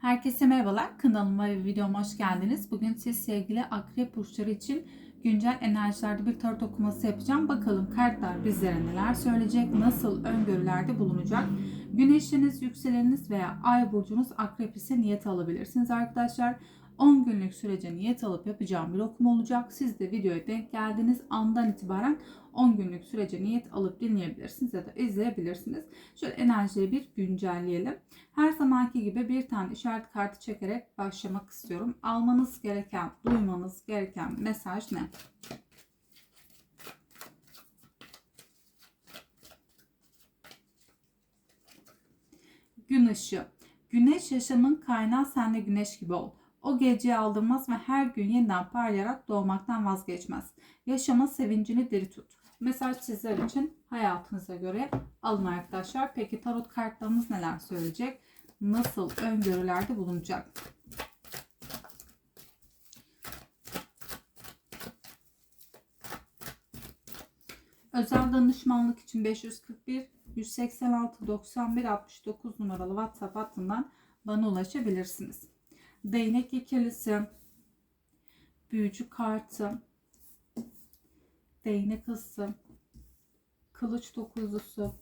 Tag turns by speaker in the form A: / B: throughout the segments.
A: Herkese merhabalar. Kanalıma ve videoma hoş geldiniz. Bugün siz sevgili akrep burçları için güncel enerjilerde bir tarot okuması yapacağım. Bakalım kartlar bizlere neler söyleyecek, nasıl öngörülerde bulunacak. Güneşiniz, yükseleniniz veya ay burcunuz akrep ise niyet alabilirsiniz arkadaşlar. 10 günlük sürece niyet alıp yapacağım bir okuma olacak. Siz de videoya denk geldiğiniz andan itibaren 10 günlük sürece niyet alıp dinleyebilirsiniz ya da izleyebilirsiniz. Şöyle enerjiyi bir güncelleyelim. Her zamanki gibi bir tane işaret kartı çekerek başlamak istiyorum. Almanız gereken, duymanız gereken mesaj ne? Gün ışığı. Güneş yaşamın kaynağı sen de güneş gibi ol. O geceyi aldırmaz ve her gün yeniden parlayarak doğmaktan vazgeçmez. Yaşama sevincini diri tut. Mesaj sizler için hayatınıza göre alın arkadaşlar. Peki tarot kartlarımız neler söyleyecek? Nasıl öngörülerde bulunacak? Özel danışmanlık için 541 186 91 69 numaralı WhatsApp hattından bana ulaşabilirsiniz. Değnek ikilisi, büyücü kartı, değnek ısı, kılıç dokuzlusu,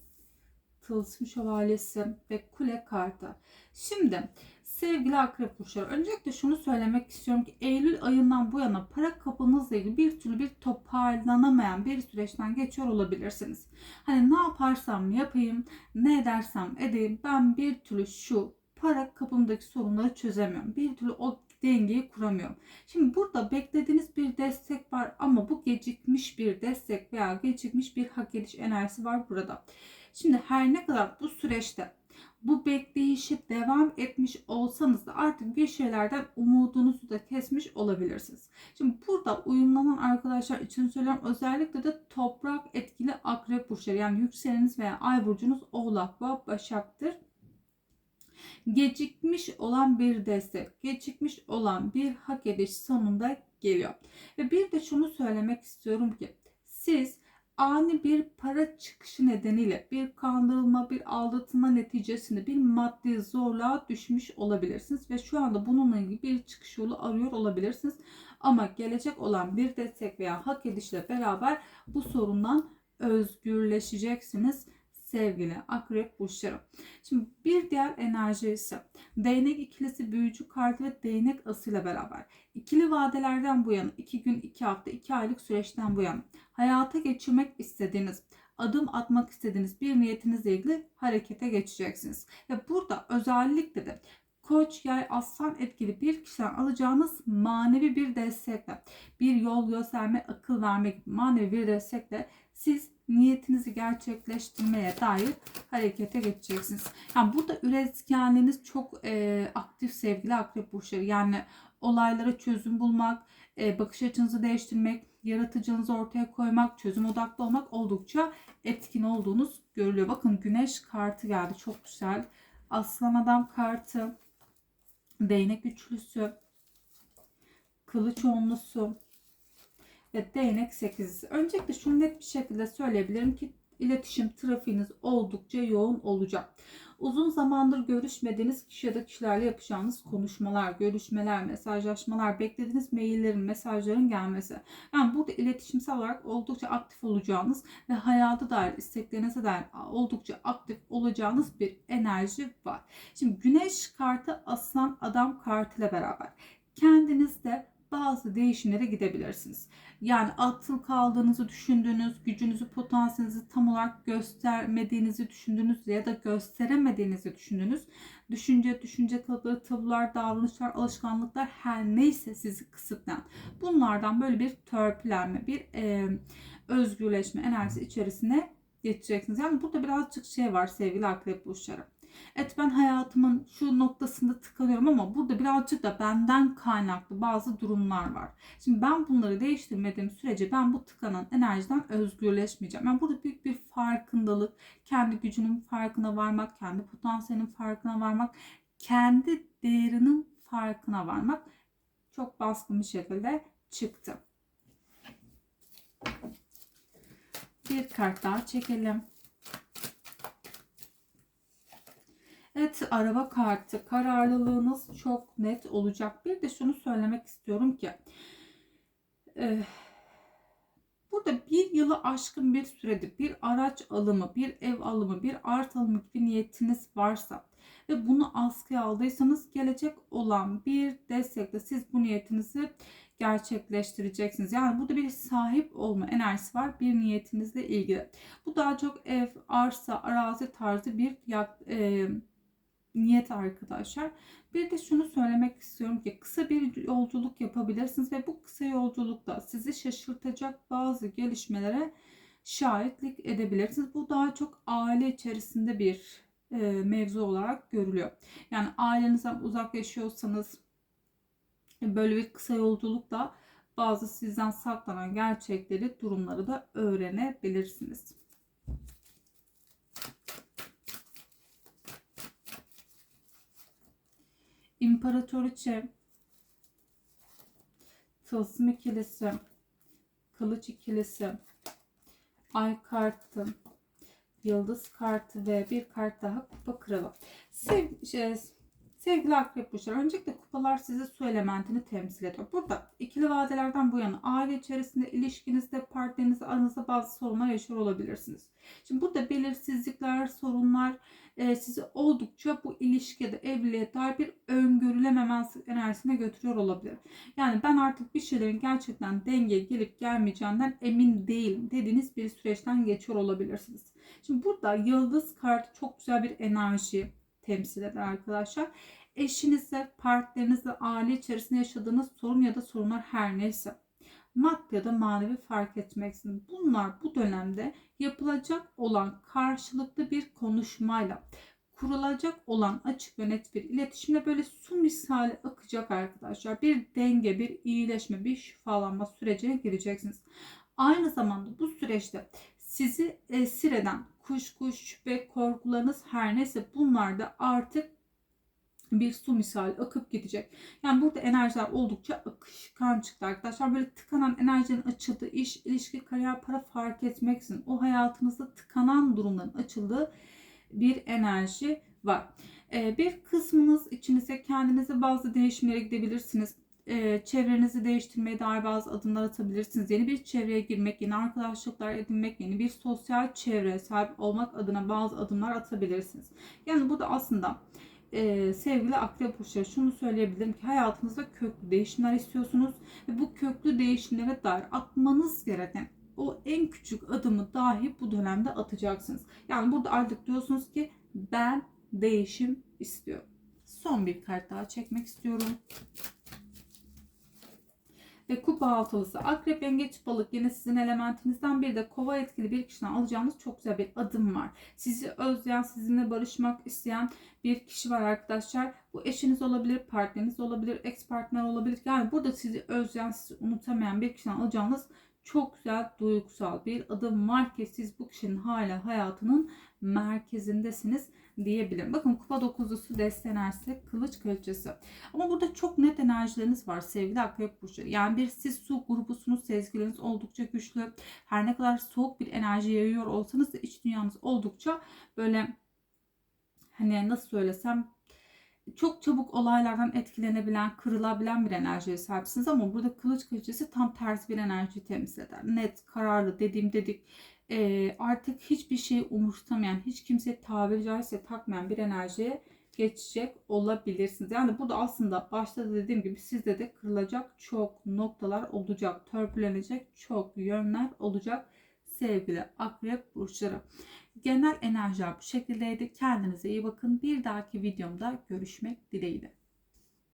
A: tılsım şövalyesi ve kule kartı. Şimdi sevgili akrep burçları öncelikle şunu söylemek istiyorum ki Eylül ayından bu yana para kapınızla ilgili bir türlü bir toparlanamayan bir süreçten geçiyor olabilirsiniz. Hani ne yaparsam yapayım, ne edersem edeyim ben bir türlü şu para kapımdaki sorunları çözemiyorum. Bir türlü o dengeyi kuramıyorum. Şimdi burada beklediğiniz bir destek var ama bu gecikmiş bir destek veya gecikmiş bir hak ediş enerjisi var burada. Şimdi her ne kadar bu süreçte bu bekleyişi devam etmiş olsanız da artık bir şeylerden umudunuzu da kesmiş olabilirsiniz. Şimdi burada uyumlanan arkadaşlar için söylüyorum özellikle de toprak etkili akrep burçları yani yükseleniniz veya ay burcunuz oğlak ve başaktır gecikmiş olan bir destek, gecikmiş olan bir hak ediş sonunda geliyor. Ve bir de şunu söylemek istiyorum ki siz ani bir para çıkışı nedeniyle bir kandırılma, bir aldatılma neticesinde bir maddi zorluğa düşmüş olabilirsiniz ve şu anda bununla ilgili bir çıkış yolu arıyor olabilirsiniz. Ama gelecek olan bir destek veya hak edişle beraber bu sorundan özgürleşeceksiniz sevgili akrep burçları. Şimdi bir diğer enerji ise değnek ikilisi büyücü kartı ve değnek asıyla beraber ikili vadelerden bu yana 2 gün 2 hafta 2 aylık süreçten bu yana hayata geçirmek istediğiniz adım atmak istediğiniz bir niyetinizle ilgili harekete geçeceksiniz. Ve burada özellikle de koç, yay, aslan etkili bir kişiden alacağınız manevi bir destekle, bir yol gösterme, akıl verme manevi bir destekle siz niyetinizi gerçekleştirmeye dair harekete geçeceksiniz. Yani burada üretkenliğiniz çok e, aktif sevgili akrep burçları. Yani olaylara çözüm bulmak, e, bakış açınızı değiştirmek, yaratıcınızı ortaya koymak, çözüm odaklı olmak oldukça etkin olduğunuz görülüyor. Bakın güneş kartı geldi. Çok güzel. Aslan adam kartı, değnek üçlüsü, kılıç onlusu, ve değnek 8. Öncelikle şunu net bir şekilde söyleyebilirim ki iletişim trafiğiniz oldukça yoğun olacak. Uzun zamandır görüşmediğiniz kişi ya da kişilerle yapacağınız konuşmalar, görüşmeler, mesajlaşmalar, beklediğiniz maillerin, mesajların gelmesi. Yani burada iletişimsel olarak oldukça aktif olacağınız ve hayata dair, isteklerinize dair oldukça aktif olacağınız bir enerji var. Şimdi güneş kartı aslan adam kartıyla beraber kendinizde bazı değişimlere gidebilirsiniz. Yani atıl kaldığınızı düşündüğünüz, gücünüzü, potansiyelinizi tam olarak göstermediğinizi düşündüğünüz ya da gösteremediğinizi düşündüğünüz düşünce, düşünce kalıpları, tabular, davranışlar, alışkanlıklar her neyse sizi kısıtlayan. Bunlardan böyle bir törpülenme, bir e, özgürleşme enerjisi içerisine geçeceksiniz. Yani burada birazcık şey var sevgili akrep burçları Evet ben hayatımın şu noktasında tıkanıyorum ama burada birazcık da benden kaynaklı bazı durumlar var. Şimdi ben bunları değiştirmediğim sürece ben bu tıkanan enerjiden özgürleşmeyeceğim. Yani burada büyük bir farkındalık, kendi gücünün farkına varmak, kendi potansiyelinin farkına varmak, kendi değerinin farkına varmak çok baskın bir şekilde çıktı. Bir kart daha çekelim. Evet araba kartı kararlılığınız çok net olacak. Bir de şunu söylemek istiyorum ki e, burada bir yılı aşkın bir süredir bir araç alımı, bir ev alımı, bir art alımı gibi niyetiniz varsa ve bunu askıya aldıysanız gelecek olan bir destekle siz bu niyetinizi gerçekleştireceksiniz. Yani burada bir sahip olma enerjisi var bir niyetinizle ilgili. Bu daha çok ev, arsa, arazi tarzı bir yak, e, niyet arkadaşlar. Bir de şunu söylemek istiyorum ki kısa bir yolculuk yapabilirsiniz ve bu kısa yolculukta sizi şaşırtacak bazı gelişmelere şahitlik edebilirsiniz. Bu daha çok aile içerisinde bir e, mevzu olarak görülüyor. Yani ailenizden uzak yaşıyorsanız böyle bir kısa yolculukla bazı sizden saklanan gerçekleri, durumları da öğrenebilirsiniz. İmparatoriçe, Tılsım ikilisi, Kılıç ikilisi, Ay kartı, Yıldız kartı ve bir kart daha Kupa Kralı. Sev, şey, sevgili Akrep Burçları, öncelikle kupalar size su elementini temsil ediyor. Burada ikili vadelerden bu yana aile içerisinde, ilişkinizde, partnerinizle aranızda bazı sorunlar yaşıyor olabilirsiniz. Şimdi burada belirsizlikler, sorunlar, e, sizi oldukça bu ilişkide evliliğe dair bir öngörülememezlik enerjisine götürüyor olabilir. Yani ben artık bir şeylerin gerçekten denge gelip gelmeyeceğinden emin değilim dediğiniz bir süreçten geçiyor olabilirsiniz. Şimdi burada yıldız kartı çok güzel bir enerji temsil eder arkadaşlar. Eşinizle, partnerinizle, aile içerisinde yaşadığınız sorun ya da sorunlar her neyse maddi ya da manevi fark etmeksizin. Bunlar bu dönemde yapılacak olan karşılıklı bir konuşmayla kurulacak olan açık ve net bir iletişimle böyle su misali akacak arkadaşlar. Bir denge, bir iyileşme, bir şifalanma sürecine gireceksiniz. Aynı zamanda bu süreçte sizi esir eden kuşku, şüphe, korkularınız her neyse bunlar da artık bir su misal akıp gidecek. Yani burada enerjiler oldukça akışkan çıktı arkadaşlar. Böyle tıkanan enerjinin açıldığı iş, ilişki, kariyer, para fark etmeksizin o hayatınızda tıkanan durumların açıldığı bir enerji var. Ee, bir kısmınız içinize kendinize bazı değişimlere gidebilirsiniz. Ee, çevrenizi değiştirmeye dair bazı adımlar atabilirsiniz. Yeni bir çevreye girmek, yeni arkadaşlıklar edinmek, yeni bir sosyal çevreye sahip olmak adına bazı adımlar atabilirsiniz. Yani bu da aslında e, sevgili akrep burçları şunu söyleyebilirim ki hayatınızda köklü değişimler istiyorsunuz ve bu köklü değişimlere dair atmanız gereken o en küçük adımı dahi bu dönemde atacaksınız. Yani burada artık diyorsunuz ki ben değişim istiyorum. Son bir kart daha çekmek istiyorum ve kupa altılısı. Akrep, yengeç, balık yine sizin elementinizden bir de kova etkili bir kişiden alacağınız çok güzel bir adım var. Sizi özleyen, sizinle barışmak isteyen bir kişi var arkadaşlar. Bu eşiniz olabilir, partneriniz olabilir, ex partner olabilir. Yani burada sizi özleyen, sizi unutamayan bir kişiden alacağınız çok güzel duygusal bir adım var ki siz bu kişinin hala hayatının merkezindesiniz diyebilirim. Bakın kupa dokuzlusu deste enerjisi, kılıç kraliçesi. Ama burada çok net enerjileriniz var sevgili akrep burçları. Yani bir siz su grubusunuz, sezgileriniz oldukça güçlü. Her ne kadar soğuk bir enerji yayıyor olsanız da iç dünyanız oldukça böyle hani nasıl söylesem çok çabuk olaylardan etkilenebilen, kırılabilen bir enerjiye sahipsiniz ama burada kılıç kılıcısı tam tersi bir enerji temsil eder. Net, kararlı, dediğim dedik e, artık hiçbir şey umursamayan, hiç kimseye tabiri caizse takmayan bir enerjiye geçecek olabilirsiniz. Yani burada aslında başta da dediğim gibi sizde de kırılacak çok noktalar olacak. Törpülenecek çok yönler olacak sevgili akrep burçları. Genel enerjiler bu şekildeydi. Kendinize iyi bakın. Bir dahaki videomda görüşmek dileğiyle.